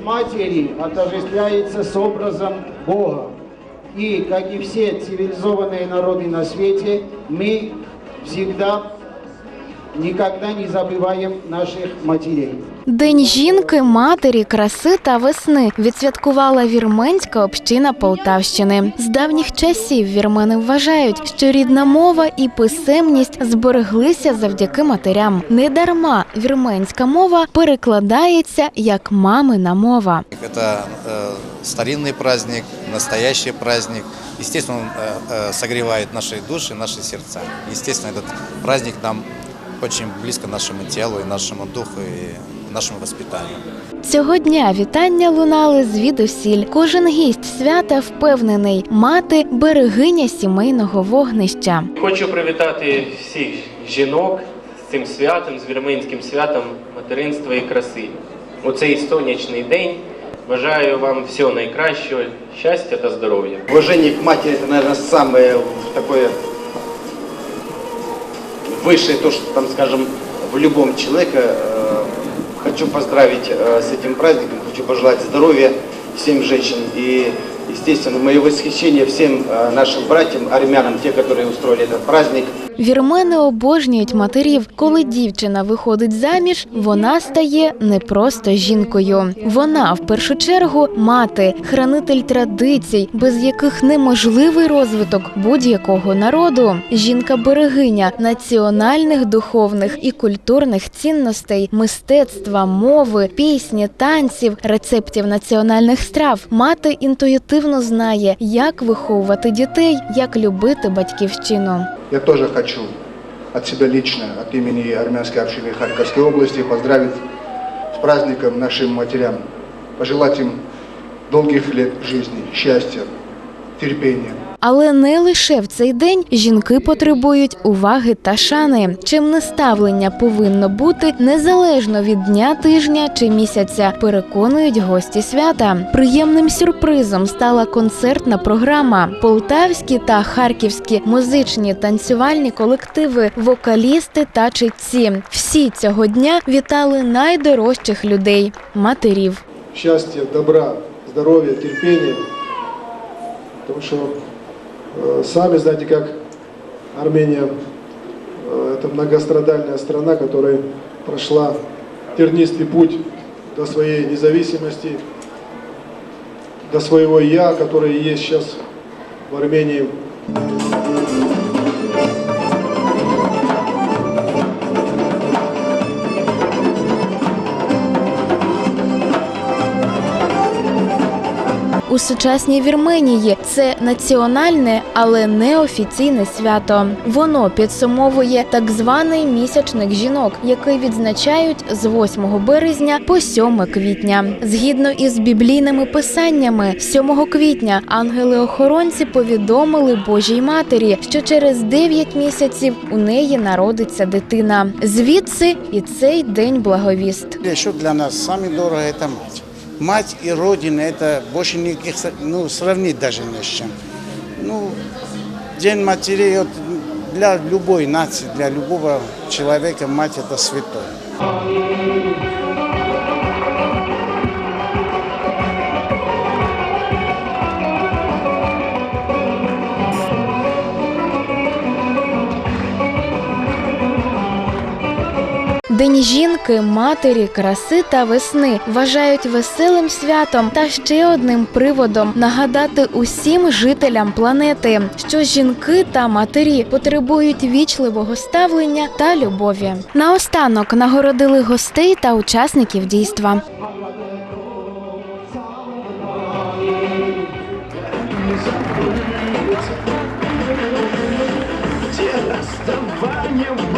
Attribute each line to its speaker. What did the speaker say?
Speaker 1: матери отождествляется с образом Бога. И, как и все цивилизованные народы на свете, мы всегда, никогда не забываем наших матерей.
Speaker 2: День жінки, матері, краси та весни відсвяткувала вірменська община Полтавщини. З давніх часів вірмени вважають, що рідна мова і писемність збереглися завдяки матерям. Недарма вірменська мова перекладається як мамина мова.
Speaker 3: Это э, старинный праздник, настоящий праздник. Естественно, он э, э, согревает наши души, наши сердца. Естественно, этот праздник нам очень близко нашему телу и нашему духу и нашему воспитанию.
Speaker 2: Цього дня вітання лунали звідусіль. Кожен гість свята впевнений, мати берегиня сімейного вогнища.
Speaker 4: Хочу привітати всіх жінок з цим святом, з вірменським святом материнства і краси. У цей сонячний день бажаю вам всього найкращого, щастя та здоров'я.
Speaker 5: Уважение к матери это, наверное, самое такое высшее, то, что там, скажем, в любом человеке. Э, Хочу поздравить э, с этим праздником, хочу пожелать здоровья всем женщинам и, естественно, мое восхищение всем э, нашим братьям, армянам, те, которые устроили этот праздник.
Speaker 2: Вірмени обожнюють матерів. Коли дівчина виходить заміж, вона стає не просто жінкою. Вона в першу чергу мати, хранитель традицій, без яких неможливий розвиток будь-якого народу. Жінка берегиня національних духовних і культурних цінностей, мистецтва, мови, пісні, танців, рецептів національних страв. Мати інтуїтивно знає, як виховувати дітей, як любити батьківщину.
Speaker 6: Я тоже хочу от себя лично, от имени армянской общины Харьковской области поздравить с праздником нашим матерям, пожелать им долгих лет жизни, счастья, терпения.
Speaker 2: Але не лише в цей день жінки потребують уваги та шани. Чимне ставлення повинно бути незалежно від дня, тижня чи місяця. Переконують гості свята. Приємним сюрпризом стала концертна програма. Полтавські та харківські музичні танцювальні колективи, вокалісти та читці. Всі цього дня вітали найдорожчих людей матерів.
Speaker 7: счастья, добра, здоровья, терпения. Потому что э, сами знаете, как Армения э, это многострадальная страна, которая прошла тернистый путь до своей независимости, до своего я, которое есть сейчас в Армении.
Speaker 2: У сучасній Вірменії це національне, але неофіційне свято. Воно підсумовує так званий місячник жінок, який відзначають з 8 березня по 7 квітня. Згідно із біблійними писаннями, 7 квітня ангели-охоронці повідомили Божій матері, що через 9 місяців у неї народиться дитина. Звідси і цей день благовіст.
Speaker 8: Еще для нас самое дорого это мать. Мать и Родина это больше никаких ну, сравнить даже не с чем. Ну, День матерей вот, для любой нации, для любого человека мать это святое.
Speaker 2: День жінки, матері, краси та весни вважають веселим святом та ще одним приводом нагадати усім жителям планети, що жінки та матері потребують вічливого ставлення та любові. Наостанок нагородили гостей та учасників дійства.
Speaker 9: Позади